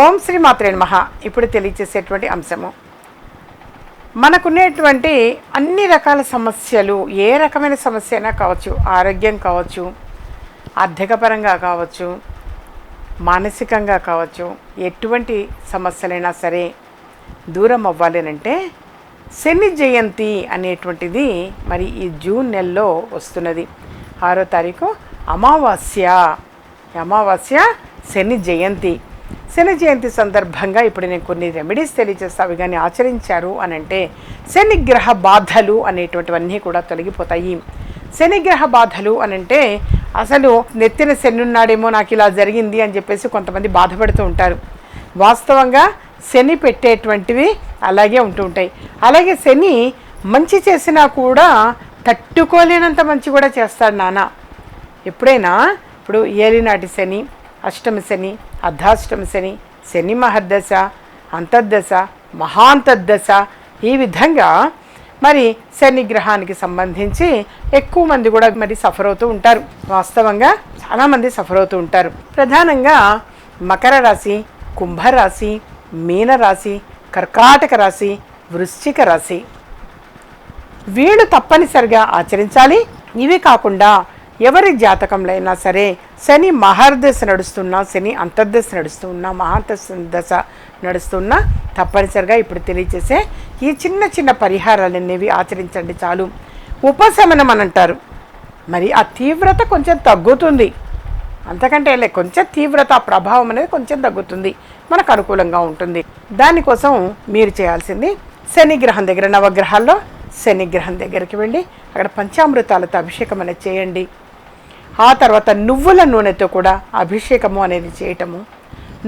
ఓం శ్రీ మాత్రే మహా ఇప్పుడు తెలియచేసేటువంటి అంశము. మనకున్నటువంటి అన్ని రకాల సమస్యలు ఏ రకమైన సమస్య అయినా కావచ్చు ఆరోగ్యం కావచ్చు ఆర్థికపరంగా కావచ్చు మానసికంగా కావచ్చు ఎటువంటి సమస్యలైనా సరే దూరం అవ్వాలి అని అంటే శని జయంతి అనేటువంటిది మరి ఈ జూన్ నెలలో వస్తున్నది. ఆరో తారీఖు అమావాస్య. అమావాస్య శని జయంతి. శని జయంతి సందర్భంగా ఇప్పుడు నేను కొన్ని రెమెడీస్ తెలియజేస్తా అవి కానీ ఆచరించారు అని అంటే శనిగ్రహ బాధలు అనేటువంటివన్నీ కూడా తొలగిపోతాయి. శనిగ్రహ బాధలు అని అంటే అసలు నెత్తిన శనున్నాడేమో నాకు ఇలా జరిగింది అని చెప్పేసి కొంతమంది బాధపడుతూ ఉంటారు. వాస్తవంగా శని పెట్టేటువంటివి అలాగే ఉంటూ ఉంటాయి. అలాగే శని మంచి చేసినా కూడా తట్టుకోలేనంత మంచి కూడా చేస్తాడు నాన్న. ఎప్పుడైనా ఇప్పుడు ఏలినాటి శని అష్టమ శని అర్ధాష్టమ శని శని మహర్దశ అంతర్దశ మహాంతర్దశ ఈ విధంగా మరి శని గ్రహానికి సంబంధించి ఎక్కువ మంది కూడా మరి సఫర్ అవుతూ ఉంటారు. వాస్తవంగా చాలామంది సఫర్ అవుతూ ఉంటారు. ప్రధానంగా మకర రాశి కుంభరాశి మీనరాశి కర్కాటక రాశి వృశ్చిక రాశి. వీళ్ళు తప్పనిసరిగా ఆచరించాలి. ఇవి కాకుండా ఎవరి జాతకంలో అయినా సరే శని మహర్దశ నడుస్తున్నా శని అంతర్దశ నడుస్తున్నా మహాదశ దశ నడుస్తున్నా తప్పనిసరిగా ఇప్పుడు తెలియచేసే ఈ చిన్న చిన్న పరిహారాలు అనేవి ఆచరించండి చాలు. ఉపశమనం అని అంటారు. మరి ఆ తీవ్రత కొంచెం తగ్గుతుంది. అంతకంటే లే కొంచెం తీవ్రత ప్రభావం అనేది కొంచెం తగ్గుతుంది. మనకు అనుకూలంగా ఉంటుంది. దానికోసం మీరు చేయాల్సింది శని గ్రహం దగ్గర నవగ్రహాల్లో శని గ్రహం దగ్గరికి వెళ్ళి అక్కడ పంచామృతాలతో అభిషేకం అనేది చేయండి. ఆ తర్వాత నువ్వుల నూనెతో కూడా అభిషేకము అనేది చేయటము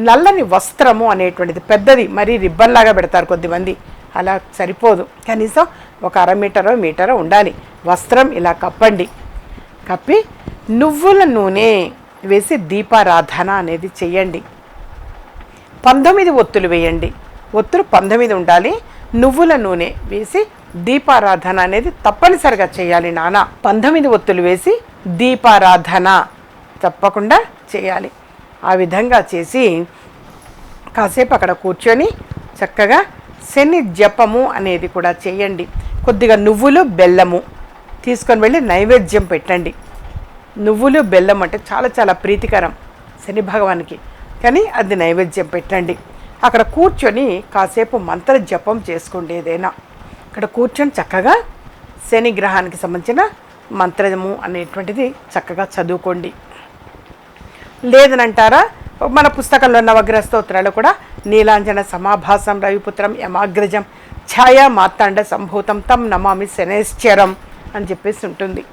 నల్లని వస్త్రము అనేటువంటిది పెద్దది మరీ రిబ్బన్లాగా పెడతారు కొద్దిమంది. అలా సరిపోదు. కనీసం ఒక అర మీటరో మీటరో ఉండాలి. వస్త్రం ఇలా కప్పండి. కప్పి నువ్వుల నూనె వేసి దీపారాధన అనేది చేయండి. పంతొమ్మిది ఒత్తులు వేయండి. ఒత్తులు పంతొమ్మిది ఉండాలి. నువ్వుల నూనె వేసి దీపారాధన అనేది తప్పనిసరిగా చేయాలి నాన్న పంతొమ్మిది ఒత్తులు వేసి దీపారాధన తప్పకుండా చేయాలి. ఆ విధంగా చేసి కాసేపు అక్కడ కూర్చొని చక్కగా శని జపము అనేది కూడా చేయండి. కొద్దిగా నువ్వులు బెల్లము తీసుకొని వెళ్ళి నైవేద్యం పెట్టండి. నువ్వులు బెల్లం అంటే చాలా చాలా ప్రీతికరం శని భగవానికి. కానీ అది నైవేద్యం పెట్టండి. అక్కడ కూర్చొని కాసేపు మంత్ర జపం చేసుకోండి ఏదైనా అక్కడ కూర్చొని చక్కగా శని గ్రహానికి సంబంధించిన మంత్రము అనేటువంటిది చక్కగా చదువుకోండి. లేదనంటారా? మన పుస్తకంలో నవగ్రహ స్తోత్రాలు కూడా నీలాంజన సమాభాసం రవిపుత్రం యమాగ్రజం ఛాయా మార్తాండ సంభూతం తం నమామి శనేశ్చరం అని చెప్పేసి ఉంటుంది.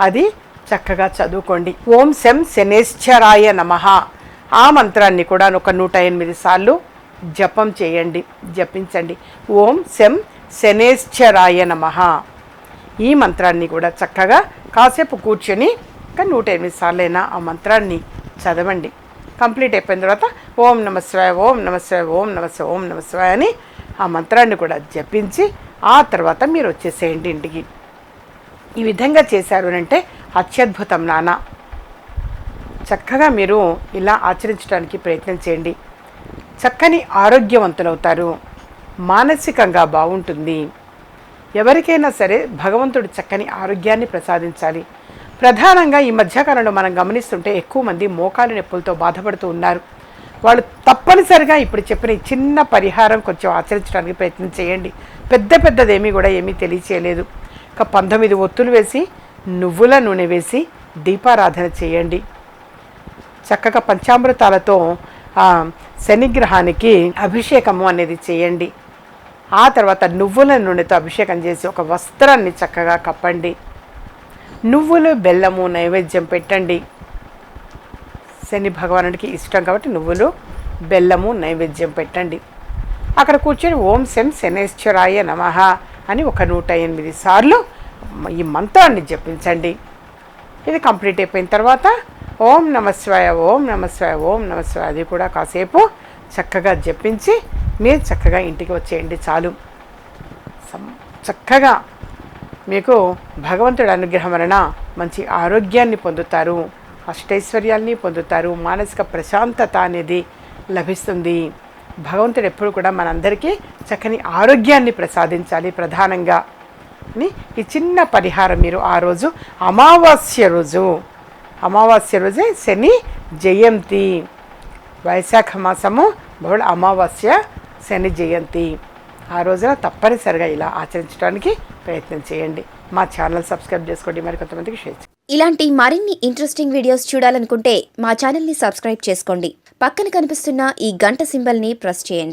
అది చక్కగా చదువుకోండి. ఓం శం శనేశ్చరాయ నమః. ఆ మంత్రాన్ని కూడా ఒక నూట ఎనిమిది సార్లు జపం చేయండి జపించండి. ఓం శం శనేశ్చరాయ నమః. ఈ మంత్రాన్ని కూడా చక్కగా కాసేపు కూర్చొని ఇంకా నూట ఎనిమిది సార్లైనా ఆ మంత్రాన్ని చదవండి. కంప్లీట్ అయిపోయిన తర్వాత ఓం నమ శివాయ ఓం నమ శివాయ ఓం నమ ఓం నమ శివాయ అని ఆ మంత్రాన్ని కూడా జపించి ఆ తర్వాత మీరు వచ్చేసేయండి ఇంటికి. ఈ విధంగా చేశారు అంటే అత్యద్భుతం నాన్న చక్కగా మీరు ఇలా ఆచరించడానికి ప్రయత్నం చేయండి. చక్కని ఆరోగ్యవంతులవుతారు. మానసికంగా బాగుంటుంది. ఎవరికైనా సరే భగవంతుడు చక్కని ఆరోగ్యాన్ని ప్రసాదించాలి. ప్రధానంగా ఈ మధ్యకాలంలో మనం గమనిస్తుంటే ఎక్కువ మంది మోకాలు నొప్పులతో బాధపడుతూ ఉన్నారు. వాళ్ళు తప్పనిసరిగా ఇప్పుడు చెప్పిన ఈ చిన్న పరిహారం కొంచెం ఆచరించడానికి ప్రయత్నం చేయండి. పెద్ద పెద్దదేమీ కూడా ఏమీ తెలియచేయలేదు. ఒక పంతొమ్మిది ఒత్తులు వేసి నువ్వుల నూనె వేసి దీపారాధన చేయండి. చక్కగా పంచామృతాలతో శనిగ్రహానికి అభిషేకము అనేది చేయండి. ఆ తర్వాత నువ్వుల నూనెతో అభిషేకం చేసి ఒక వస్త్రాన్ని చక్కగా కప్పండి. నువ్వులు బెల్లము నైవేద్యం పెట్టండి. శని భగవానుడికి ఇష్టం కాబట్టి నువ్వులు బెల్లము నైవేద్యం పెట్టండి. అక్కడ కూర్చొని ఓం శం శనేశ్వరాయ నమః అని ఒక నూట ఎనిమిది సార్లు ఈ మంత్రాన్ని జపించండి. ఇది కంప్లీట్ అయిపోయిన తర్వాత ఓం నమస్వాయ ఓం నమస్వాయ ఓం నమస్వాయ అది కూడా కాసేపు చక్కగా జపించి మీరు చక్కగా ఇంటికి వచ్చేయండి చాలు. సం- చక్కగా మీకు భగవంతుడి అనుగ్రహం వలన మంచి ఆరోగ్యాన్ని పొందుతారు అష్టైశ్వర్యాల్ని పొందుతారు మానసిక ప్రశాంతత అనేది లభిస్తుంది. భగవంతుడు ఎప్పుడు కూడా మనందరికీ చక్కని ఆరోగ్యాన్ని ప్రసాదించాలి ప్రధానంగా. అని ఈ చిన్న పరిహారం మీరు ఆ రోజు అమావాస్య రోజు అమావాస్య రోజే శని జయంతి. వైశాఖ మాసము బహుళ అమావాస్య శని జయంతి. ఆ రోజున తప్పనిసరిగా ఇలా ఆచరించడానికి ప్రయత్నం చేయండి. మా ఛానల్ సబ్స్క్రైబ్ చేసుకోండి. మరి కొంతమందికి షేర్ ఇలాంటి మరిన్ని ఇంట్రెస్టింగ్ వీడియోస్ చూడాలనుకుంటే మా ఛానల్ని సబ్స్క్రైబ్ చేసుకోండి. పక్కన కనిపిస్తున్న ఈ గంట సింబల్ని ప్రెస్ చేయండి.